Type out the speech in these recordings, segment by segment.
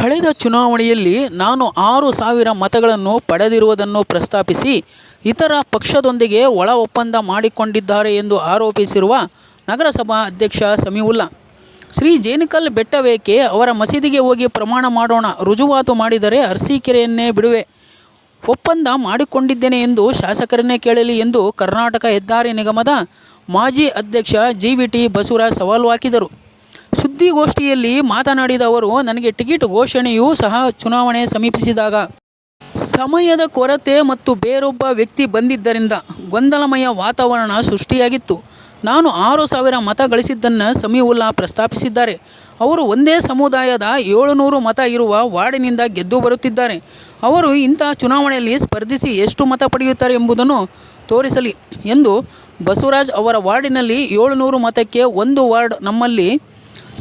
ಕಳೆದ ಚುನಾವಣೆಯಲ್ಲಿ ನಾನು ಆರು ಸಾವಿರ ಮತಗಳನ್ನು ಪಡೆದಿರುವುದನ್ನು ಪ್ರಸ್ತಾಪಿಸಿ ಇತರ ಪಕ್ಷದೊಂದಿಗೆ ಒಳ ಒಪ್ಪಂದ ಮಾಡಿಕೊಂಡಿದ್ದಾರೆ ಎಂದು ಆರೋಪಿಸಿರುವ ನಗರಸಭಾ ಅಧ್ಯಕ್ಷ ಸಮೀವುಲ್ಲಾ. ಶ್ರೀ ಜೇನಿಕಲ್ ಬೆಟ್ಟವೇಕೆ ಅವರ ಮಸೀದಿಗೆ ಹೋಗಿ ಪ್ರಮಾಣ ಮಾಡೋಣ ರುಜುವಾತು ಮಾಡಿದರೆ ಅರಸೀಕೆರೆಯನ್ನೇ ಬಿಡುವೆ. ಒಪ್ಪಂದ ಮಾಡಿಕೊಂಡಿದ್ದೇನೆ ಎಂದು ಶಾಸಕರನ್ನೇ ಕೇಳಲಿ ಎಂದು ಕರ್ನಾಟಕ ಹೆದ್ದಾರಿ ನಿಗಮದ ಮಾಜಿ ಅಧ್ಯಕ್ಷ ಜಿ ವಿ ಟಿ ಬಸವರಾಜ್ ಸವಾಲು ಹಾಕಿದರು. ಸುದ್ದಿಗೋಷ್ಠಿಯಲ್ಲಿ ಮಾತನಾಡಿದ ಅವರು, ನನಗೆ ಟಿಕೆಟ್ ಘೋಷಣೆಯೂ ಸಹ ಚುನಾವಣೆ ಸಮೀಪಿಸಿದಾಗ. ಸಮಯದ ಕೊರತೆ ಮತ್ತು ಬೇರೊಬ್ಬ ವ್ಯಕ್ತಿ ಬಂದಿದ್ದರಿಂದ ಗೊಂದಲಮಯ ವಾತಾವರಣ ಸೃಷ್ಟಿಯಾಗಿತ್ತು. ನಾನು ಆರು ಸಾವಿರ ಮತ ಗಳಿಸಿದ್ದನ್ನು ಸಮೀವುಲ್ಲಾ ಪ್ರಸ್ತಾಪಿಸಿದ್ದಾರೆ. ಅವರು ಒಂದೇ ಸಮುದಾಯದ ಏಳುನೂರು ಮತ ಇರುವ ವಾರ್ಡಿನಿಂದ ಗೆದ್ದು ಬರುತ್ತಿದ್ದಾರೆ. ಅವರು ಇಂಥ ಚುನಾವಣೆಯಲ್ಲಿ ಸ್ಪರ್ಧಿಸಿ ಎಷ್ಟು ಮತ ಪಡೆಯುತ್ತಾರೆ ಎಂಬುದನ್ನು ತೋರಿಸಲಿ ಎಂದು ಬಸವರಾಜ್ ಅವರ ವಾರ್ಡಿನಲ್ಲಿ ಏಳುನೂರು ಮತಕ್ಕೆ ಒಂದು ವಾರ್ಡ್ ನಮ್ಮಲ್ಲಿ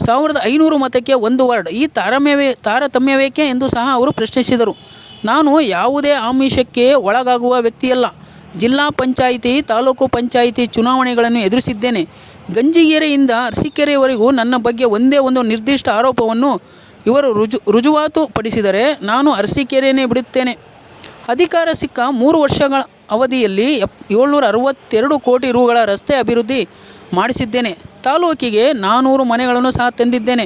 ಸಾವಿರದ ಐನೂರು ಮತಕ್ಕೆ ಒಂದು ವಾರ್ಡ್. ಈ ತಾರಮ್ಯವೇ, ತಾರತಮ್ಯವೇಕೆ ಎಂದು ಸಹ ಅವರು ಪ್ರಶ್ನಿಸಿದರು. ನಾನು ಯಾವುದೇ ಆಮಿಷಕ್ಕೆ ಒಳಗಾಗುವ ವ್ಯಕ್ತಿಯಲ್ಲ. ಜಿಲ್ಲಾ ಪಂಚಾಯಿತಿ, ತಾಲೂಕು ಪಂಚಾಯಿತಿ ಚುನಾವಣೆಗಳನ್ನು ಎದುರಿಸಿದ್ದೇನೆ. ಗಂಜಿಗೆರೆಯಿಂದ ಅರಸೀಕೆರೆಯವರೆಗೂ ನನ್ನ ಬಗ್ಗೆ ಒಂದೇ ಒಂದು ನಿರ್ದಿಷ್ಟ ಆರೋಪವನ್ನು ಇವರು ರುಜು, ರುಜುವಾತು ಪಡಿಸಿದರೆ ನಾನು ಅರಸೀಕೆರೆಯೇ ಬಿಡುತ್ತೇನೆ. ಅಧಿಕಾರ ಸಿಕ್ಕ ಮೂರು ವರ್ಷಗಳ ಅವಧಿಯಲ್ಲಿ ಎಪ್, ಏಳ್ನೂರ ಅರವತ್ತೆರಡು ಕೋಟಿ ರುಗಳ ರಸ್ತೆ ಅಭಿವೃದ್ಧಿ ಮಾಡಿಸಿದ್ದೇನೆ. ತಾಲೂಕಿಗೆ ನಾನ್ನೂರು ಮನೆಗಳನ್ನು ಸಹ ತಂದಿದ್ದೇನೆ.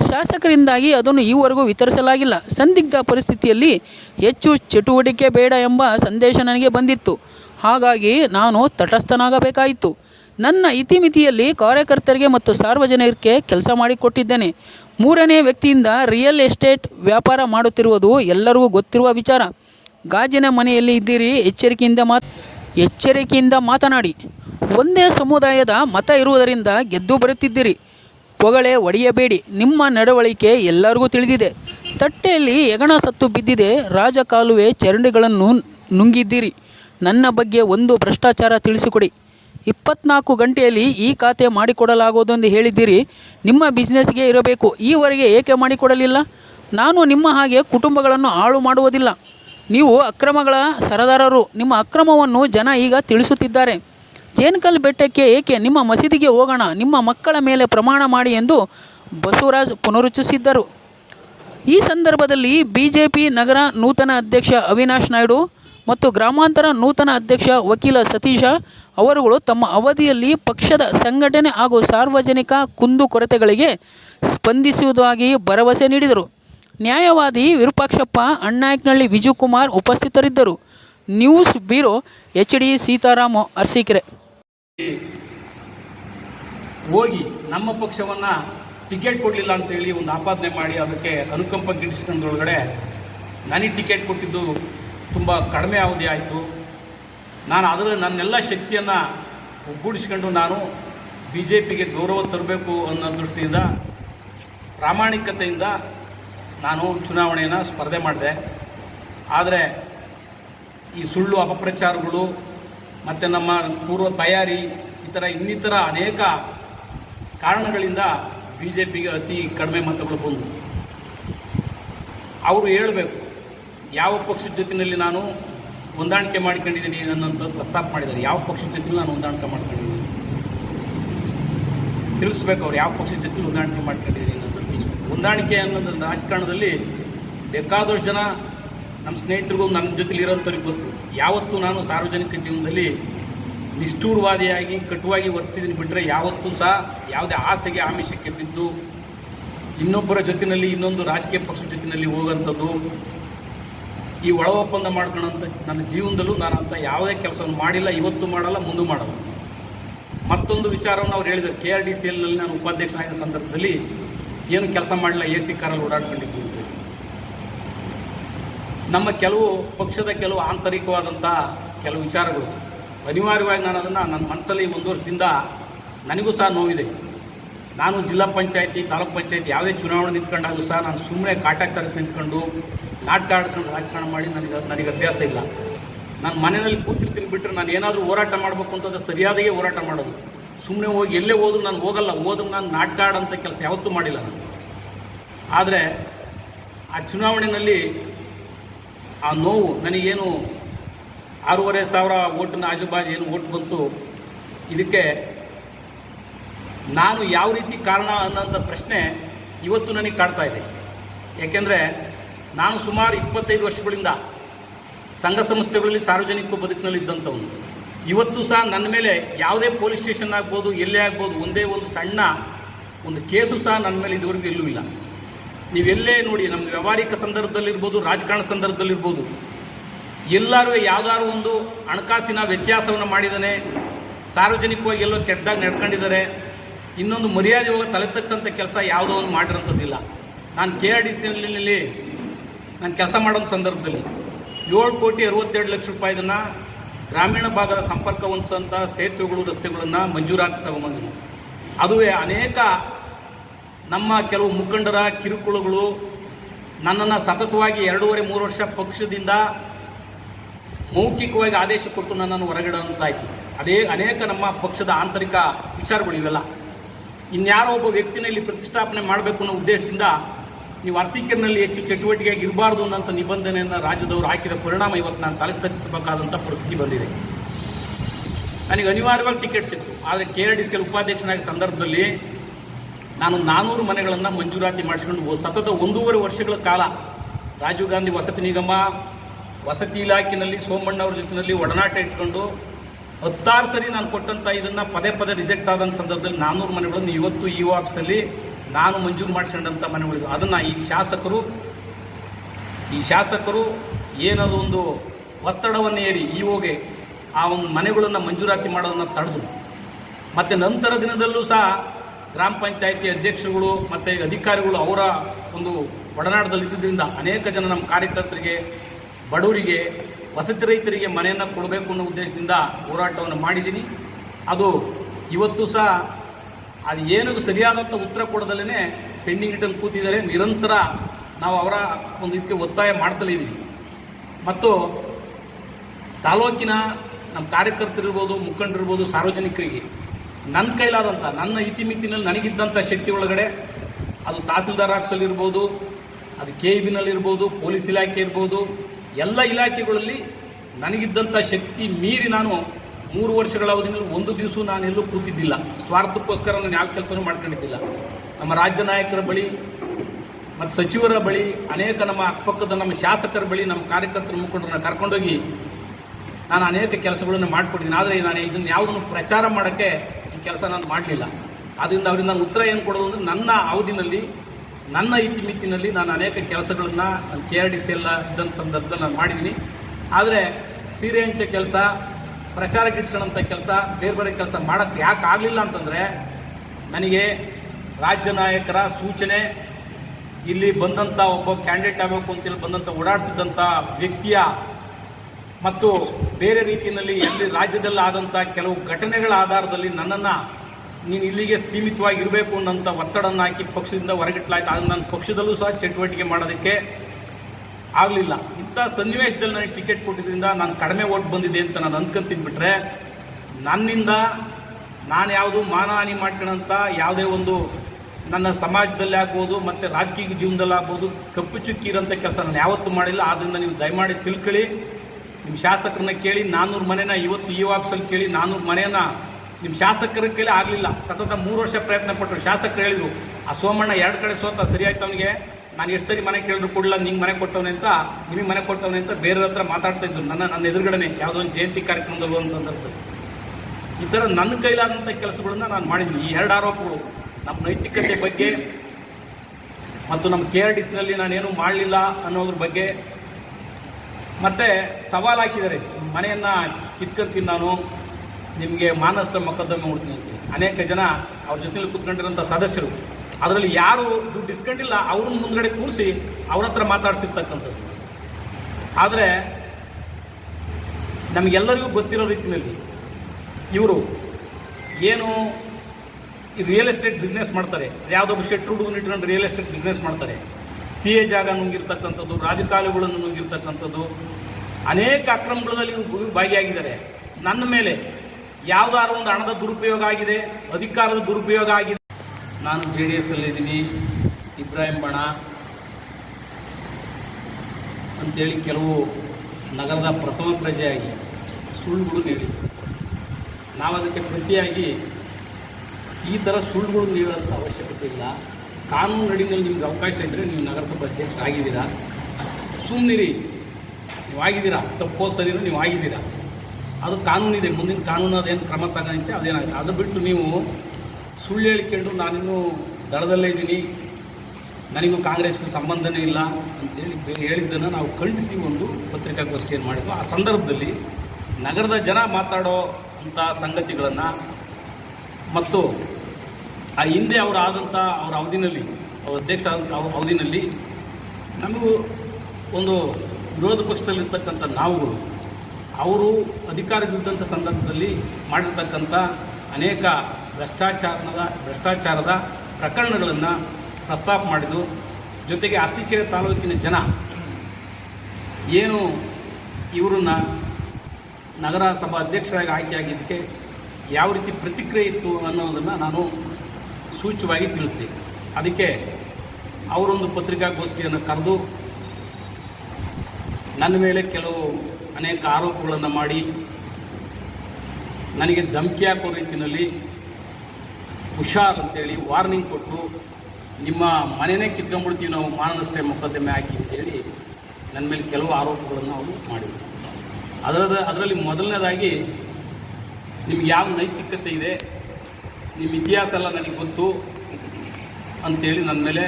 ಶಾಸಕರಿಂದಾಗಿ ಅದನ್ನು ಈವರೆಗೂ ವಿತರಿಸಲಾಗಿಲ್ಲ. ಸಂದಿಗ್ಧ ಪರಿಸ್ಥಿತಿಯಲ್ಲಿ ಹೆಚ್ಚು ಚಟುವಟಿಕೆ ಬೇಡ ಎಂಬ ಸಂದೇಶ ನನಗೆ ಬಂದಿತ್ತು. ಹಾಗಾಗಿ ನಾನು ತಟಸ್ಥನಾಗಬೇಕಾಯಿತು. ನನ್ನ ಇತಿಮಿತಿಯಲ್ಲಿ ಕಾರ್ಯಕರ್ತರಿಗೆ ಮತ್ತು ಸಾರ್ವಜನಿಕರಿಗೆ ಕೆಲಸ ಮಾಡಿಕೊಟ್ಟಿದ್ದೇನೆ. ಮೂರನೇ ವ್ಯಕ್ತಿಯಿಂದ ರಿಯಲ್ ಎಸ್ಟೇಟ್ ವ್ಯಾಪಾರ ಮಾಡುತ್ತಿರುವುದು ಎಲ್ಲರಿಗೂ ಗೊತ್ತಿರುವ ವಿಚಾರ. ಗಾಜಿನ ಮನೆಯಲ್ಲಿ ಇದ್ದೀರಿ, ಎಚ್ಚರಿಕೆಯಿಂದ ಮಾತ್, ಎಚ್ಚರಿಕೆಯಿಂದ ಮಾತನಾಡಿ. ಒಂದೇ ಸಮುದಾಯದ ಮತ ಇರುವುದರಿಂದ ಗೆದ್ದು ಬರುತ್ತಿದ್ದೀರಿ. ಪೊಗಳೆ ಒಡೆಯಬೇಡಿ. ನಿಮ್ಮ ನಡವಳಿಕೆ ಎಲ್ಲರಿಗೂ ತಿಳಿದಿದೆ. ತಟ್ಟೆಯಲ್ಲಿ ಹೆಗಣ ಸತ್ತು ಬಿದ್ದಿದೆ. ರಾಜಕಾಲುವೆ ಚರಂಡಿಗಳನ್ನು ನುಂಗಿದ್ದೀರಿ. ನನ್ನ ಬಗ್ಗೆ ಒಂದು ಭ್ರಷ್ಟಾಚಾರ ತಿಳಿಸಿಕೊಡಿ. ಇಪ್ಪತ್ನಾಲ್ಕು ಗಂಟೆಯಲ್ಲಿ ಈ ಖಾತೆ ಮಾಡಿಕೊಡಲಾಗುವುದೆಂದು ಹೇಳಿದ್ದೀರಿ. ನಿಮ್ಮ ಬಿಸ್ನೆಸ್ಗೆ ಇರಬೇಕು. ಈವರೆಗೆ ಏಕೆ ಮಾಡಿಕೊಡಲಿಲ್ಲ? ನಾನು ನಿಮ್ಮ ಹಾಗೆ ಕುಟುಂಬಗಳನ್ನು ಹಾಳು ಮಾಡುವುದಿಲ್ಲ. ನೀವು ಅಕ್ರಮಗಳ ಸರದಾರರು. ನಿಮ್ಮ ಅಕ್ರಮವನ್ನು ಜನ ಈಗ ತಿಳಿಸುತ್ತಿದ್ದಾರೆ. ಜೇನ್ಕಲ್ ಬೆಟ್ಟಕ್ಕೆ ಏಕೆ ನಿಮ್ಮ ಮಸೀದಿಗೆ ಹೋಗೋಣ, ನಿಮ್ಮ ಮಕ್ಕಳ ಮೇಲೆ ಪ್ರಮಾಣ ಮಾಡಿ ಎಂದು ಬಸವರಾಜ್ ಪುನರುಚ್ಚರಿಸಿದ್ದರು ಈ ಸಂದರ್ಭದಲ್ಲಿ ಬಿಜೆಪಿ ನಗರ ನೂತನ ಅಧ್ಯಕ್ಷ ಅವಿನಾಶ್ ನಾಯ್ಡು ಮತ್ತು ಗ್ರಾಮಾಂತರ ನೂತನ ಅಧ್ಯಕ್ಷ ವಕೀಲ ಸತೀಶ ಅವರುಗಳು ತಮ್ಮ ಅವಧಿಯಲ್ಲಿ ಪಕ್ಷದ ಸಂಘಟನೆ ಹಾಗೂ ಸಾರ್ವಜನಿಕ ಕುಂದುಕೊರತೆಗಳಿಗೆ ಸ್ಪಂದಿಸುವುದಾಗಿ ಭರವಸೆ ನೀಡಿದರು. ನ್ಯಾಯವಾದಿ ವಿರೂಪಾಕ್ಷಪ್ಪ, ಅಣ್ಣಾಯಕನಹಳ್ಳಿ ವಿಜಯಕುಮಾರ್ ಉಪಸ್ಥಿತರಿದ್ದರು. News bureau H D Sitaram Arsikere. ಹೋಗಿ ನಮ್ಮ ಪಕ್ಷವನ್ನು ಟಿಕೆಟ್ ಕೊಡಲಿಲ್ಲ ಅಂತೇಳಿ ಒಂದು ಆಪಾದನೆ ಮಾಡಿ ಅದಕ್ಕೆ ಅನುಕಂಪ ಗಿಡಿಸ್ಕೊಂಡೊಳಗಡೆ ನನಗೆ ಟಿಕೆಟ್ ಕೊಟ್ಟಿದ್ದು ತುಂಬ ಕಡಿಮೆ ಅವಧಿ ಆಯಿತು. ನಾನು ಅದರ ನನ್ನೆಲ್ಲ ಶಕ್ತಿಯನ್ನು ಒಗ್ಗೂಡಿಸ್ಕೊಂಡು ನಾನು ಬಿ ಜೆ ಪಿಗೆ ಗೌರವ ತರಬೇಕು ಅನ್ನೋ ದೃಷ್ಟಿಯಿಂದ, ಪ್ರಾಮಾಣಿಕತೆಯಿಂದ ನಾನು ಚುನಾವಣೆಯನ್ನು ಸ್ಪರ್ಧೆ ಮಾಡಿದೆ. ಆದರೆ ಈ ಸುಳ್ಳು ಅಪಪ್ರಚಾರಗಳು ಮತ್ತು ನಮ್ಮ ಪೂರ್ವ ತಯಾರಿ, ಈ ಥರ ಇನ್ನಿತರ ಅನೇಕ ಕಾರಣಗಳಿಂದ ಬಿ ಜೆ ಪಿಗೆ ಅತಿ ಕಡಿಮೆ ಮತಗಳು ಬಂದವು. ಅವರು ಹೇಳಬೇಕು, ಯಾವ ಪಕ್ಷದ ಜೊತೆಯಲ್ಲಿ ನಾನು ಹೊಂದಾಣಿಕೆ ಮಾಡ್ಕೊಂಡಿದ್ದೀನಿ ಅನ್ನೋಂಥ ಪ್ರಸ್ತಾಪ ಮಾಡಿದ್ದಾರೆ. ಯಾವ ಪಕ್ಷದ ಜೊತೆಲಿ ನಾನು ಹೊಂದಾಣಿಕೆ ಮಾಡ್ಕೊಂಡಿದ್ದೀನಿ? ತಿಳಿಸ್ಬೇಕು ಅವ್ರು ಯಾವ ಪಕ್ಷದ ಜೊತೆ ಹೊಂದಾಣಿಕೆ ಮಾಡ್ಕೊಂಡಿದ್ದೀನಿ ಅನ್ನೋದು. ಹೊಂದಾಣಿಕೆ ಅನ್ನೋದು ರಾಜಕಾರಣದಲ್ಲಿ ಬೇಕಾದಷ್ಟು ಜನ ನಮ್ಮ ಸ್ನೇಹಿತರಿಗೂ ನನ್ನ ಜೊತೆಲಿ ಇರೋಂಥವ್ರಿಗೆ ಗೊತ್ತು. ಯಾವತ್ತೂ ನಾನು ಸಾರ್ವಜನಿಕ ಜೀವನದಲ್ಲಿ ನಿಷ್ಠೂರವಾದಿಯಾಗಿ, ಕಟುವಾಗಿ ವರ್ತಿಸಿದ್ದೀನಿ ಬಿಟ್ಟರೆ ಯಾವತ್ತೂ ಸಹ ಯಾವುದೇ ಆಸೆಗೆ ಆಮಿಷಕ್ಕೆ ಬಿದ್ದು, ಇನ್ನೊಬ್ಬರ ಜೊತಿನಲ್ಲಿ, ಇನ್ನೊಂದು ರಾಜಕೀಯ ಪಕ್ಷದ ಜೊತೆಯಲ್ಲಿ ಹೋಗೋಂಥದ್ದು, ಈ ಒಳ ಒಪ್ಪಂದ ಮಾಡ್ಕೊಳ್ಳೋಂಥ ನನ್ನ ಜೀವನದಲ್ಲೂ ನಾನು ಅಂತ ಯಾವುದೇ ಕೆಲಸವನ್ನು ಮಾಡಿಲ್ಲ, ಇವತ್ತು ಮಾಡಲ್ಲ, ಮುಂದೆ ಮಾಡಲ್ಲ. ಮತ್ತೊಂದು ವಿಚಾರವನ್ನು ಅವ್ರು ಹೇಳಿದರು. ಕೆ ಆರ್ ಡಿ ಸಿ ಎಲ್ನಲ್ಲಿ ನಾನು ಉಪಾಧ್ಯಕ್ಷನಾಗಿದ್ದ ಸಂದರ್ಭದಲ್ಲಿ ಏನು ಕೆಲಸ ಮಾಡಿಲ್ಲ ಎ ಸಿ ಕಾರಲ್ಲಿ ಓಡಾಡ್ಕೊಂಡಿದ್ದು ನಮ್ಮ ಕೆಲವು ಪಕ್ಷದ ಕೆಲವು ಆಂತರಿಕವಾದಂಥ ಕೆಲವು ವಿಚಾರಗಳು. ಅನಿವಾರ್ಯವಾಗಿ ನಾನು ಅದನ್ನು ನನ್ನ ಮನಸ್ಸಲ್ಲಿ ಒಂದು ವರ್ಷದಿಂದ ನನಗೂ ಸಹ ನೋವಿದೆ. ನಾನು ಜಿಲ್ಲಾ ಪಂಚಾಯತಿ, ತಾಲೂಕ್ ಪಂಚಾಯತಿ ಯಾವುದೇ ಚುನಾವಣೆ ನಿಂತ್ಕೊಂಡಾಗೂ ಸಹ ನಾನು ಸುಮ್ಮನೆ ಕಾಟಾಚಾರಕ್ಕೆ ನಿಂತ್ಕೊಂಡು ನಾಟಕ ಆಡ್ಕೊಂಡು ರಾಜಕಾರಣ ಮಾಡಿ ನನಗೆ ನನಗೆ ಅಭ್ಯಾಸ ಇಲ್ಲ. ನಾನು ಮನೆಯಲ್ಲಿ ಕೂತಿರ್ತೀನಿ ಬಿಟ್ಟರೆ ನಾನು ಏನಾದರೂ ಹೋರಾಟ ಮಾಡಬೇಕು ಅಂತಂದ್ರೆ ಸರಿಯಾದಾಗೆ ಹೋರಾಟ ಮಾಡೋದು. ಸುಮ್ಮನೆ ಹೋಗಿ ಎಲ್ಲೇ ಹೋದ್ರು ನಾನು ಹೋಗಲ್ಲ. ಹೋದ್ರೆ ನಾನು ನಾಟಕ ಆಡೋಂಥ ಕೆಲಸ ಯಾವತ್ತೂ ಮಾಡಿಲ್ಲ ನಾನು. ಆದರೆ ಆ ಚುನಾವಣೆಯಲ್ಲಿ ಆ ನೋವು ನನಗೇನು ಆರೂವರೆ ಸಾವಿರ ಓಟಿನ ಆಜುಬಾಜು ಏನು ಓಟ್ ಬಂತು, ಇದಕ್ಕೆ ನಾನು ಯಾವ ರೀತಿ ಕಾರಣ ಅನ್ನೋಂಥ ಪ್ರಶ್ನೆ ಇವತ್ತು ನನಗೆ ಕಾಡ್ತಾ ಇದೆ. ಯಾಕೆಂದರೆ ನಾನು ಸುಮಾರು ಇಪ್ಪತ್ತೈದು ವರ್ಷಗಳಿಂದ ಸಂಘ ಸಂಸ್ಥೆಗಳಲ್ಲಿ ಸಾರ್ವಜನಿಕ ಬದುಕಿನಲ್ಲಿ ಇದ್ದಂಥವನು. ಇವತ್ತು ಸಹ ನನ್ನ ಮೇಲೆ ಯಾವುದೇ ಪೊಲೀಸ್ ಸ್ಟೇಷನ್ ಆಗ್ಬೋದು, ಎಲ್ಲೇ ಆಗ್ಬೋದು, ಒಂದೇ ಒಂದು ಸಣ್ಣ ಒಂದು ಕೇಸು ಸಹ ನನ್ನ ಮೇಲೆ ಇದುವರೆಗೂ ಎಲ್ಲೂ ಇಲ್ಲ. ನೀವೆಲ್ಲೇ ನೋಡಿ ನಮ್ಮ ವ್ಯವಹಾರಿಕ ಸಂದರ್ಭದಲ್ಲಿರ್ಬೋದು, ರಾಜಕಾರಣ ಸಂದರ್ಭದಲ್ಲಿರ್ಬೋದು, ಎಲ್ಲರೂ ಯಾವ್ದಾದ್ರು ಒಂದು ಹಣಕಾಸಿನ ವ್ಯತ್ಯಾಸವನ್ನು ಮಾಡಿದ್ದಾನೆ ಸಾರ್ವಜನಿಕವಾಗಿ ಎಲ್ಲೋ ಕೆಟ್ಟದಾಗ ನಡ್ಕೊಂಡಿದ್ದಾರೆ ಇನ್ನೊಂದು ಮರ್ಯಾದೆ ಹೋಗಿ ತಲೆ ತಗ್ಸಂಥ ಕೆಲಸ ಯಾವುದೋ ಒಂದು ಮಾಡಿರೋಂಥದ್ದಿಲ್ಲ. ನಾನು ಕೆ ಆರ್ ಡಿ ಸಿನಲ್ಲಿ ನಾನು ಕೆಲಸ ಮಾಡೋ ಸಂದರ್ಭದಲ್ಲಿ ಏಳು ಕೋಟಿ ಅರವತ್ತೆರಡು ಲಕ್ಷ ರೂಪಾಯಿದನ್ನು ಗ್ರಾಮೀಣ ಭಾಗದ ಸಂಪರ್ಕ ಹೊಂದಿಸೋಂಥ ಸೇತುವೆಗಳು, ರಸ್ತೆಗಳನ್ನು ಮಂಜೂರಾತಿ ತಗೊಂಬಂದರು. ಅದುವೇ ಅನೇಕ ನಮ್ಮ ಕೆಲವು ಮುಖಂಡರ ಕಿರುಕುಳಗಳು ನನ್ನನ್ನು ಸತತವಾಗಿ ಎರಡೂವರೆ, ಮೂರು ವರ್ಷ ಪಕ್ಷದಿಂದ ಮೌಖಿಕವಾಗಿ ಆದೇಶ ಕೊಟ್ಟು ನನ್ನನ್ನು ಹೊರಗಿಡುವಂತಾಯಿತು ಅದೇ ಅನೇಕ ನಮ್ಮ ಪಕ್ಷದ ಆಂತರಿಕ ವಿಚಾರಗಳು ಇವೆಲ್ಲ. ಇನ್ಯಾರೋ ಒಬ್ಬ ವ್ಯಕ್ತಿನಲ್ಲಿ ಪ್ರತಿಷ್ಠಾಪನೆ ಮಾಡಬೇಕು ಅನ್ನೋ ಉದ್ದೇಶದಿಂದ ನೀವು ಅರಸೀಕೆರೆನಲ್ಲಿ ಹೆಚ್ಚು ಚಟುವಟಿಕೆಯಾಗಿ ಇರಬಾರ್ದು ಅನ್ನೋಂಥ ನಿಬಂಧನೆಯನ್ನು ರಾಜ್ಯದವರು ಹಾಕಿದ ಪರಿಣಾಮ ಇವತ್ತು ನಾನು ತಲೆಸ್ತಗ್ಗಿಸಬೇಕಾದಂಥ ಪರಿಸ್ಥಿತಿ ಬಂದಿದೆ. ನನಗೆ ಅನಿವಾರ್ಯವಾಗಿ ಟಿಕೆಟ್ ಸಿಕ್ತು. ಆದರೆ ಕೆ ಆರ್ ಡಿ ಸಿ ಉಪಾಧ್ಯಕ್ಷನಾಗಿ ಸಂದರ್ಭದಲ್ಲಿ ನಾನು ನಾನೂರು ಮನೆಗಳನ್ನು ಮಂಜೂರಾತಿ ಮಾಡಿಸ್ಕೊಂಡು ಸತತ ಒಂದೂವರೆ ವರ್ಷಗಳ ಕಾಲ ರಾಜೀವ್ ಗಾಂಧಿ ವಸತಿ ನಿಗಮ, ವಸತಿ ಇಲಾಖೆಯಲ್ಲಿ ಸೋಮಣ್ಣ ಅವರ ಜೊತೆಯಲ್ಲಿ ಒಡನಾಟ ಇಟ್ಕೊಂಡು ಹತ್ತಾರು ಸರಿ ನಾನು ಕೊಟ್ಟಂಥ ಇದನ್ನು ಪದೇ ಪದೇ ರಿಜೆಕ್ಟ್ ಆದಂಥ ಸಂದರ್ಭದಲ್ಲಿ ನಾನ್ನೂರು ಮನೆಗಳನ್ನು ಇವತ್ತು ಇ ಆಫೀಸಲ್ಲಿ ನಾನು ಮಂಜೂರು ಮಾಡಿಸ್ಕೊಂಡಂಥ ಮನೆಗಳು ಅದನ್ನು ಈ ಶಾಸಕರು ಈ ಶಾಸಕರು ಏನದು ಒಂದು ಒತ್ತಡವನ್ನು ಏರಿ ಇ ಹೋಗಿ ಆ ಒಂದು ಮನೆಗಳನ್ನು ಮಂಜೂರಾತಿ ಮಾಡೋದನ್ನು ತಡೆದು ಮತ್ತು ನಂತರ ದಿನದಲ್ಲೂ ಸಹ ಗ್ರಾಮ ಪಂಚಾಯಿತಿ ಅಧ್ಯಕ್ಷರುಗಳು ಮತ್ತು ಅಧಿಕಾರಿಗಳು ಅವರ ಒಂದು ಒಡನಾಟದಲ್ಲಿ ಇದ್ದಿದ್ದರಿಂದ ಅನೇಕ ಜನ ನಮ್ಮ ಕಾರ್ಯಕರ್ತರಿಗೆ, ಬಡವರಿಗೆ, ವಸತಿ ರೈತರಿಗೆ ಮನೆಯನ್ನು ಕೊಡಬೇಕು ಅನ್ನೋ ಉದ್ದೇಶದಿಂದ ಹೋರಾಟವನ್ನು ಮಾಡಿದ್ದೀನಿ. ಅದು ಇವತ್ತು ಸಹ ಅದು ಏನು ಸರಿಯಾದಂಥ ಉತ್ತರ ಕೊಡದಲ್ಲೇ ಪೆಂಡಿಂಗ್ ಇಟ್ಟಲ್ಲಿ ಕೂತಿದ್ದಾರೆ. ನಿರಂತರ ನಾವು ಅವರ ಒಂದು ಇದಕ್ಕೆ ಒತ್ತಾಯ ಮಾಡ್ತಲಿದ್ದೀವಿ ಮತ್ತು ತಾಲೂಕಿನ ನಮ್ಮ ಕಾರ್ಯಕರ್ತರಿರ್ಬೋದು, ಮುಖಂಡರಿರ್ಬೋದು, ಸಾರ್ವಜನಿಕರಿಗೆ ನನ್ನ ಕೈಲಾದಂಥ ನನ್ನ ಇತಿಮಿತಿನಲ್ಲಿ ನನಗಿದ್ದಂಥ ಶಕ್ತಿ ಒಳಗಡೆ ಅದು ತಹಸೀಲ್ದಾರ್ ಆಫೀಸಲ್ಲಿರ್ಬೋದು ಅದು ಕೆ ಇ ಬಿನಲ್ಲಿರ್ಬೋದು ಪೊಲೀಸ್ ಇಲಾಖೆ ಇರ್ಬೋದು, ಎಲ್ಲ ಇಲಾಖೆಗಳಲ್ಲಿ ನನಗಿದ್ದಂಥ ಶಕ್ತಿ ಮೀರಿ ನಾನು ಮೂರು ವರ್ಷಗಳ ಅವಧಿನಲ್ಲಿ ಒಂದು ದಿವಸ ನಾನು ಎಲ್ಲೂ ಕೂತಿದ್ದಿಲ್ಲ. ಸ್ವಾರ್ಥಕ್ಕೋಸ್ಕರ ನಾನು ಯಾವ ಕೆಲಸನೂ ಮಾಡ್ಕೊಂಡಿದ್ದಿಲ್ಲ. ನಮ್ಮ ರಾಜ್ಯ ನಾಯಕರ ಬಳಿ ಮತ್ತು ಸಚಿವರ ಬಳಿ, ಅನೇಕ ನಮ್ಮ ಅಕ್ಕಪಕ್ಕದ ನಮ್ಮ ಶಾಸಕರ ಬಳಿ, ನಮ್ಮ ಕಾರ್ಯಕರ್ತರ ಮುಖಂಡರನ್ನ ಕರ್ಕೊಂಡೋಗಿ ನಾನು ಅನೇಕ ಕೆಲಸಗಳನ್ನು ಮಾಡಿಕೊಟ್ಟಿದ್ದೀನಿ. ಆದರೆ ನಾನು ಇದನ್ನು ಯಾವುದನ್ನು ಪ್ರಚಾರ ಮಾಡೋಕ್ಕೆ ಕೆಲಸ ನಾನು ಮಾಡಲಿಲ್ಲ. ಆದ್ದರಿಂದ ಅವರಿಂದ ನಾನು ಉತ್ತರ ಏನು ಕೊಡೋದು ಅಂದರೆ ನನ್ನ ಅವಧಿನಲ್ಲಿ, ನನ್ನ ಇತಿಮಿತಿನಲ್ಲಿ ನಾನು ಅನೇಕ ಕೆಲಸಗಳನ್ನು ನಾನು ಕೆ ಆರ್ ಡಿ ಸಿ ಎಲ್ಲ ಇದ್ದಂಥ ಸಂದರ್ಭದಲ್ಲಿ ನಾನು ಮಾಡಿದ್ದೀನಿ ಆದರೆ ಸೀರೆ ಹಂಚೆ ಕೆಲಸ, ಪ್ರಚಾರ ಇಡ್ಸ್ಕೊಳ್ಳೋಂಥ ಕೆಲಸ, ಬೇರೆ ಬೇರೆ ಕೆಲಸ ಮಾಡೋಕ್ಕೆ ಯಾಕೆ ಆಗಲಿಲ್ಲ ಅಂತಂದರೆ ನನಗೆ ರಾಜ್ಯ ನಾಯಕರ ಸೂಚನೆ, ಇಲ್ಲಿ ಬಂದಂಥ ಒಬ್ಬ ಕ್ಯಾಂಡಿಡೇಟ್ ಆಗಬೇಕು ಅಂತೇಳಿ ಬಂದಂಥ ಓಡಾಡ್ತಿದ್ದಂಥ ವ್ಯಕ್ತಿಯ ಮತ್ತು ಬೇರೆ ರೀತಿಯಲ್ಲಿ ಎಲ್ಲಿ ರಾಜ್ಯದಲ್ಲಿ ಆದಂಥ ಕೆಲವು ಘಟನೆಗಳ ಆಧಾರದಲ್ಲಿ ನನ್ನನ್ನು ನೀನು ಇಲ್ಲಿಗೆ ಸೀಮಿತವಾಗಿ ಇರಬೇಕು ಅನ್ನೋಂಥ ಒತ್ತಡವನ್ನು ಹಾಕಿ ಪಕ್ಷದಿಂದ ಹೊರಗಿಟ್ಲಾಯ್ತು. ಆದರೆ ನನ್ನ ಪಕ್ಷದಲ್ಲೂ ಸಹ ಚಟುವಟಿಕೆ ಮಾಡೋದಕ್ಕೆ ಆಗಲಿಲ್ಲ. ಇಂಥ ಸನ್ನಿವೇಶದಲ್ಲಿ ನನಗೆ ಟಿಕೆಟ್ ಕೊಟ್ಟಿದ್ದರಿಂದ ನಾನು ಕಡಿಮೆ ಓಟ್ ಬಂದಿದೆ ಅಂತ ನಾನು ಅಂದ್ಕೊಂತೀನಿ ಬಿಟ್ಟರೆ ನನ್ನಿಂದ ನಾನು ಯಾವುದು ಮಾನಹಾನಿ ಮಾಡ್ಕೊಳ್ಳೋಂಥ ಯಾವುದೇ ಒಂದು ನನ್ನ ಸಮಾಜದಲ್ಲಿ ಆಗ್ಬೋದು, ಮತ್ತು ರಾಜಕೀಯ ಜೀವನದಲ್ಲಿ ಆಗ್ಬೋದು, ಕಪ್ಪು ಚುಕ್ಕಿ ಇರೋಂಥ ಕೆಲಸ ನಾನು ಯಾವತ್ತೂ ಮಾಡಿಲ್ಲ. ಆದ್ದರಿಂದ ನೀವು ದಯಮಾಡಿ ತಿಳ್ಕೊಳ್ಳಿ. ನಿಮ್ಮ ಶಾಸಕರನ್ನ ಕೇಳಿ ನಾನ್ನೂರು ಮನೆನ ಇವತ್ತು ಈ ಆಫೀಸಲ್ಲಿ ಕೇಳಿ ನಾನ್ನೂರು ಮನೆಯನ್ನ ನಿಮ್ಮ ಶಾಸಕರ ಕೇಳಿ ಆಗಲಿಲ್ಲ. ಸತತ ಮೂರು ವರ್ಷ ಪ್ರಯತ್ನ ಪಟ್ಟರು. ಶಾಸಕರು ಹೇಳಿದರು, ಆ ಸೋಮಣ್ಣ ಎರಡು ಕಡೆ ಸೋತ ಸರಿ ಆಯ್ತು ಅವನಿಗೆ? ನಾನು ಎಷ್ಟು ಸರಿ ಮನೆ ಕೇಳಿದ್ರು ಕೊಡಲ್ಲ ನಿಂಗೆ ಮನೆ ಕೊಟ್ಟವನೆ ಅಂತ, ನಿಮಗೆ ಮನೆ ಕೊಟ್ಟವನೆ ಅಂತ ಬೇರೆ ಹತ್ರ ಮಾತಾಡ್ತಾ ಇದ್ರು. ನನ್ನ ನನ್ನ ಎದುರುಗಡೆನೆ ಯಾವುದೋ ಒಂದು ಜಯಂತಿ ಕಾರ್ಯಕ್ರಮದಲ್ಲಿ ಒಂದು ಸಂದರ್ಭದಲ್ಲಿ. ಈ ಥರ ನನ್ನ ಕೈಲಾದಂಥ ಕೆಲಸಗಳನ್ನ ನಾನು ಮಾಡಿದ್ದೀನಿ. ಈ ಎರಡು ಆರೋಪಗಳು ನಮ್ಮ ನೈತಿಕತೆ ಬಗ್ಗೆ ಮತ್ತು ನಮ್ಮ ಕೆ ಆರ್ ಡಿ ಸಿನಲ್ಲಿ ನಾನೇನು ಮಾಡಲಿಲ್ಲ ಅನ್ನೋದ್ರ ಬಗ್ಗೆ ಮತ್ತೆ ಸವಾಲು ಹಾಕಿದ್ದಾರೆ, ಮನೆಯನ್ನು ಕಿತ್ಕೊಂತೀನಿ ನಾನು, ನಿಮಗೆ ಮಾನಸ್ಥ ಮೊಕದ್ದಮೆ ಹುಡ್ತೀನಿ ಅಂತ ಅನೇಕ ಜನ ಅವ್ರ ಜೊತೆಲಿ ಕೂತ್ಕೊಂಡಿರೋಂಥ ಸದಸ್ಯರು, ಅದರಲ್ಲಿ ಯಾರು ದುಡ್ಡು ಇಸ್ಕೊಂಡಿಲ್ಲ, ಅವ್ರನ್ನ ಮುಂದ್ಗಡೆ ಕೂರಿಸಿ ಅವ್ರ ಹತ್ರ ಮಾತಾಡ್ಸಿರ್ತಕ್ಕಂಥದ್ದು. ಆದರೆ ನಮಗೆಲ್ಲರಿಗೂ ಗೊತ್ತಿರೋ ರೀತಿಯಲ್ಲಿ ಇವರು ಏನು ರಿಯಲ್ ಎಸ್ಟೇಟ್ ಬಿಸ್ನೆಸ್ ಮಾಡ್ತಾರೆ. ಯಾವುದೊಬ್ಬ ಶೆಟ್ರು ಹುಡುಗನ ಇಟ್ಕೊಂಡು ರಿಯಲ್ ಎಸ್ಟೇಟ್ ಬಿಸ್ನೆಸ್ ಮಾಡ್ತಾರೆ. ಸಿ ಎ ಜಾಗ ನುಂಗಿರ್ತಕ್ಕಂಥದ್ದು ರಾಜಕಾಲುಗಳನ್ನು ನುಂಗಿರ್ತಕ್ಕಂಥದ್ದು, ಅನೇಕ ಅಕ್ರಮಗಳಲ್ಲಿ ಭಾಗಿಯಾಗಿದ್ದಾರೆ. ನನ್ನ ಮೇಲೆ ಯಾವುದಾದ್ರು ಒಂದು ಹಣದ ದುರುಪಯೋಗ ಆಗಿದೆ, ಅಧಿಕಾರದ ದುರುಪಯೋಗ ಆಗಿದೆ. ನಾನು ಜೆ ಡಿ ಎಸ್ ಅಲ್ಲಿದ್ದೀನಿ ಇಬ್ರಾಹಿಂ ಬಣ. ಅಂತೇಳಿ ಕೆಲವು ನಗರದ ಪ್ರಥಮ ಪ್ರಜೆಯಾಗಿ ಸುಳ್ಳುಗಳು ನೀಡಿ. ನಾವು ಅದಕ್ಕೆ ಪ್ರತಿಯಾಗಿ ಈ ಥರ ಸುಳ್ಳುಗಳು ನೀಡೋಂಥ ಅವಶ್ಯಕತೆ ಇಲ್ಲ. ಕಾನೂನು ಅಡಿನಲ್ಲಿ ನಿಮ್ಗೆ ಅವಕಾಶ ಇದ್ದರೆ ನೀವು ನಗರಸಭಾ ಅಧ್ಯಕ್ಷ ಆಗಿದ್ದೀರಾ? ಸುಮ್ಮನಿರಿ ನೀವು ಆಗಿದ್ದೀರಾ? ತಪ್ಪೋ ಸರಿನೋ ನೀವು ಆಗಿದ್ದೀರಾ? ಅದು ಕಾನೂನಿದೆ. ಮುಂದಿನ ಕಾನೂನು ಅದೇನು ಕ್ರಮ ತಗೊಂತೆ ಅದೇನಾಗಿದೆ? ಅದು ಬಿಟ್ಟು ನೀವು ಸುಳ್ಳು ಹೇಳಿಕೊಂಡು ನಾನಿನ್ನೂ ದಳದಲ್ಲೇ ಇದ್ದೀನಿ, ನನಗೂ ಕಾಂಗ್ರೆಸ್ಗೂ ಸಂಬಂಧನೇ ಇಲ್ಲ ಅಂತೇಳಿ ಹೇಳಿದ್ದನ್ನು ನಾವು ಖಂಡಿಸಿ ಒಂದು ಪತ್ರಿಕಾಗೋಷ್ಠಿಯನ್ನು ಮಾಡಿದ್ವು. ಆ ಸಂದರ್ಭದಲ್ಲಿ ನಗರದ ಜನ ಮಾತಾಡೋ ಅಂಥ ಸಂಗತಿಗಳನ್ನು ಮತ್ತು ಆ ಹಿಂದೆ ಅವರು ಆದಂಥ ಅವರ ಅವಧಿನಲ್ಲಿ, ಅವ್ರ ಅಧ್ಯಕ್ಷ ಆದಂಥ ಅವಧಿನಲ್ಲಿ ನಮಗೂ ಒಂದು ವಿರೋಧ ಪಕ್ಷದಲ್ಲಿರ್ತಕ್ಕಂಥ ನಾವುಗಳು, ಅವರು ಅಧಿಕಾರದಿದ್ದಂಥ ಸಂದರ್ಭದಲ್ಲಿ ಮಾಡಿರ್ತಕ್ಕಂಥ ಅನೇಕ ಭ್ರಷ್ಟಾಚಾರದ ಭ್ರಷ್ಟಾಚಾರದ ಪ್ರಕರಣಗಳನ್ನು ಪ್ರಸ್ತಾಪ ಮಾಡಿದ್ದು, ಜೊತೆಗೆ ಅರಸೀಕೆರೆ ತಾಲೂಕಿನ ಜನ ಏನು ಇವರನ್ನು ನಗರಸಭಾ ಅಧ್ಯಕ್ಷರಾಗಿ ಆಯ್ಕೆಯಾಗಿದ್ದಕ್ಕೆ ಯಾವ ರೀತಿ ಪ್ರತಿಕ್ರಿಯೆ ಇತ್ತು ಅನ್ನೋದನ್ನು ನಾನು ಸೂಚ್ಯವಾಗಿ ತಿಳಿಸ್ತೀವಿ. ಅದಕ್ಕೆ ಅವರೊಂದು ಪತ್ರಿಕಾಗೋಷ್ಠಿಯನ್ನು ಕರೆದು ನನ್ನ ಮೇಲೆ ಕೆಲವು ಅನೇಕ ಆರೋಪಗಳನ್ನು ಮಾಡಿ ನನಗೆ ಧಮಕಿ ಹಾಕೋ ರೀತಿಯಲ್ಲಿ ಹುಷಾರ್ ಅಂತೇಳಿ ವಾರ್ನಿಂಗ್ ಕೊಟ್ಟು ನಿಮ್ಮ ಮನೆಯೇ ಕಿತ್ಕೊಂಡ್ಬಿಡ್ತೀವಿ ನಾವು ಮಾನನಷ್ಟೇ ಮೊಕದ್ದಮೆ ಹಾಕಿ ಅಂತೇಳಿ ನನ್ನ ಮೇಲೆ ಕೆಲವು ಆರೋಪಗಳನ್ನು ಅವರು ಮಾಡಿದರು. ಅದರದ ಅದರಲ್ಲಿ ಮೊದಲನೇದಾಗಿ ನಿಮ್ಗೆ ಯಾವ ನೈತಿಕತೆ ಇದೆ? ನಿಮ್ಮ ಇತಿಹಾಸ ಎಲ್ಲ ನನಗೆ ಗೊತ್ತು ಅಂತೇಳಿ ನನ್ನ ಮೇಲೆ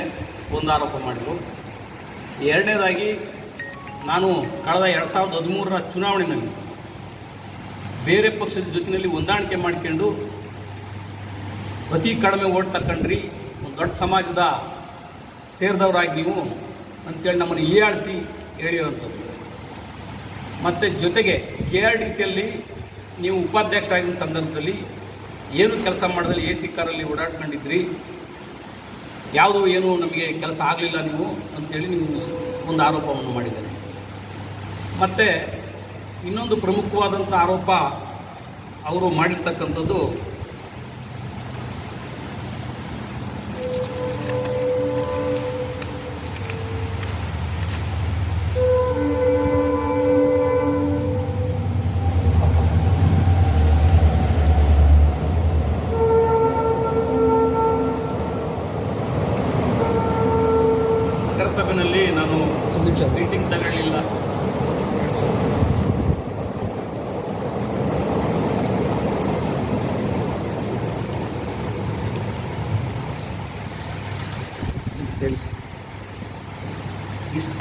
ಒಂದು ಆರೋಪ ಮಾಡಿದರು. ಎರಡನೇದಾಗಿ, ನಾನು ಕಳೆದ ಎರಡು ಸಾವಿರದ ಹದಿಮೂರರ ಚುನಾವಣೆಯಲ್ಲಿ ಬೇರೆ ಪಕ್ಷದ ಜೊತೆಯಲ್ಲಿ ಹೊಂದಾಣಿಕೆ ಮಾಡಿಕೊಂಡು ಅತಿ ಕಡಿಮೆ ಓಟ್ ತಕ್ಕಂಡ್ರಿ, ಒಂದು ದೊಡ್ಡ ಸಮಾಜದ ಸೇರಿದವರಾಗಿ ನೀವು ಅಂತೇಳಿ ನಮ್ಮನ್ನು ಹೀಯಾಳಿಸಿ ಹೇಳಿರೋಂಥದ್ದು ಮತ್ತು ಜೊತೆಗೆ ಕೆ ಆರ್ ಡಿ ಸಿಯಲ್ಲಿ ನೀವು ಉಪಾಧ್ಯಕ್ಷ ಆಗಿದ್ದ ಸಂದರ್ಭದಲ್ಲಿ ಏನು ಕೆಲಸ ಮಾಡಿದಲ್ಲಿ ಎ ಸಿ ಕಾರಲ್ಲಿ ಓಡಾಡ್ಕೊಂಡಿದ್ರಿ? ಯಾವುದೋ ಏನು ನಮಗೆ ಕೆಲಸ ಆಗಲಿಲ್ಲ ನೀವು ಅಂತೇಳಿ ನೀವು ಒಂದು ಆರೋಪವನ್ನು ಮಾಡಿದ್ದಾರೆ. ಮತ್ತು ಇನ್ನೊಂದು ಪ್ರಮುಖವಾದಂಥ ಆರೋಪ ಅವರು ಮಾಡಿರ್ತಕ್ಕಂಥದ್ದು ಇಷ್ಟ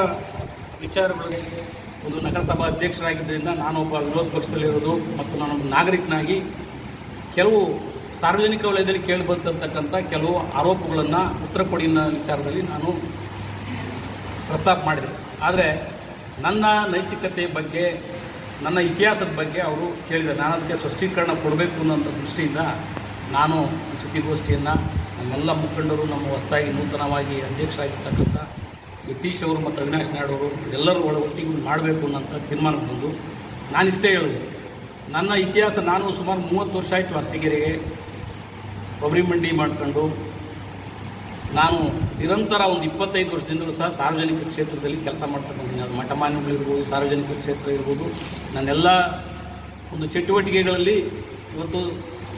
ವಿಚಾರಗಳಿಗೆ ಒಂದು ನಗರಸಭಾ ಅಧ್ಯಕ್ಷರಾಗಿದ್ದರಿಂದ ನಾನೊಬ್ಬ ವಿರೋಧ ಪಕ್ಷದಲ್ಲಿರೋದು ಮತ್ತು ನಾನೊಬ್ಬ ನಾಗರಿಕನಾಗಿ ಕೆಲವು ಸಾರ್ವಜನಿಕ ವಲಯದಲ್ಲಿ ಕೇಳಿಬರ್ತಕ್ಕಂಥ ಕೆಲವು ಆರೋಪಗಳನ್ನು ಉತ್ತರ ಕೊಡಿನ ವಿಚಾರದಲ್ಲಿ ನಾನು ಪ್ರಸ್ತಾಪ ಮಾಡಿದೆ. ಆದರೆ ನನ್ನ ನೈತಿಕತೆ ಬಗ್ಗೆ, ನನ್ನ ಇತಿಹಾಸದ ಬಗ್ಗೆ ಅವರು ಕೇಳಿದೆ, ನಾನು ಅದಕ್ಕೆ ಸ್ಪಷ್ಟೀಕರಣ ಕೊಡಬೇಕು ಅನ್ನೋಂಥ ದೃಷ್ಟಿಯಿಂದ ನಾನು ಈ ಸುದ್ದಿಗೋಷ್ಠಿಯನ್ನು ನಮ್ಮೆಲ್ಲ ಮುಖಂಡರು, ನಮ್ಮ ಹೊಸದಾಗಿ ನೂತನವಾಗಿ ಅಧ್ಯಕ್ಷರಾಗಿರ್ತಕ್ಕಂಥ ಯತೀಶ್ ಅವರು ಮತ್ತು ಅವಿನಾಶ್ ನಾಯ್ಡು ಅವರು ಎಲ್ಲರೂ ಒಳ ಒಟ್ಟಿಗೆ ಮಾಡಬೇಕು ಅನ್ನೋಂಥ ತೀರ್ಮಾನಕ್ಕೆ ಬಂದು ಇಷ್ಟೇ ಹೇಳಿದೆ. ನನ್ನ ಇತಿಹಾಸ ನಾನು ಸುಮಾರು ಮೂವತ್ತು ವರ್ಷ ಆಯಿತು ಅರಸೀಕೆರೆಗೆ ಕೊಬ್ಬರಿ ಮಂಡಿ ಮಾಡ್ಕೊಂಡು. ನಾನು ನಿರಂತರ ಒಂದು ಇಪ್ಪತ್ತೈದು ವರ್ಷದಿಂದಲೂ ಸಹ ಸಾರ್ವಜನಿಕ ಕ್ಷೇತ್ರದಲ್ಲಿ ಕೆಲಸ ಮಾಡ್ತಕ್ಕಂಥದ್ದು ಅದು ಮಠಮಾನ್ಯಗಳಿರ್ಬೋದು ಸಾರ್ವಜನಿಕ ಕ್ಷೇತ್ರ ಇರ್ಬೋದು. ನನ್ನೆಲ್ಲ ಒಂದು ಚಟುವಟಿಕೆಗಳಲ್ಲಿ ಇವತ್ತು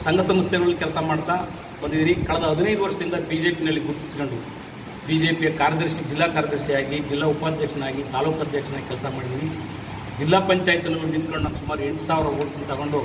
ಸಂಘ ಸಂಸ್ಥೆಗಳಲ್ಲಿ ಕೆಲಸ ಮಾಡ್ತಾ ಬಂದಿದ್ದೀರಿ ಕಳೆದ ಹದಿನೈದು ವರ್ಷದಿಂದ ಬಿ ಜೆ ಪಿನಲ್ಲಿ ಗುರುತಿಸ್ಕೊಂಡು. ಬಿ ಕಾರ್ಯದರ್ಶಿ, ಜಿಲ್ಲಾ ಕಾರ್ಯದರ್ಶಿಯಾಗಿ, ಜಿಲ್ಲಾ ಉಪಾಧ್ಯಕ್ಷನಾಗಿ, ತಾಲೂಕು ಅಧ್ಯಕ್ಷನಾಗಿ ಕೆಲಸ ಮಾಡಿದ್ದೀನಿ ಜಿಲ್ಲಾ ಪಂಚಾಯತ್ನಲ್ಲಿ ನಿಂತ್ಕೊಂಡು ನಾನು ಸುಮಾರು ಎಂಟು ಸಾವಿರ ಓಟ್ನ ತಗೊಂಡು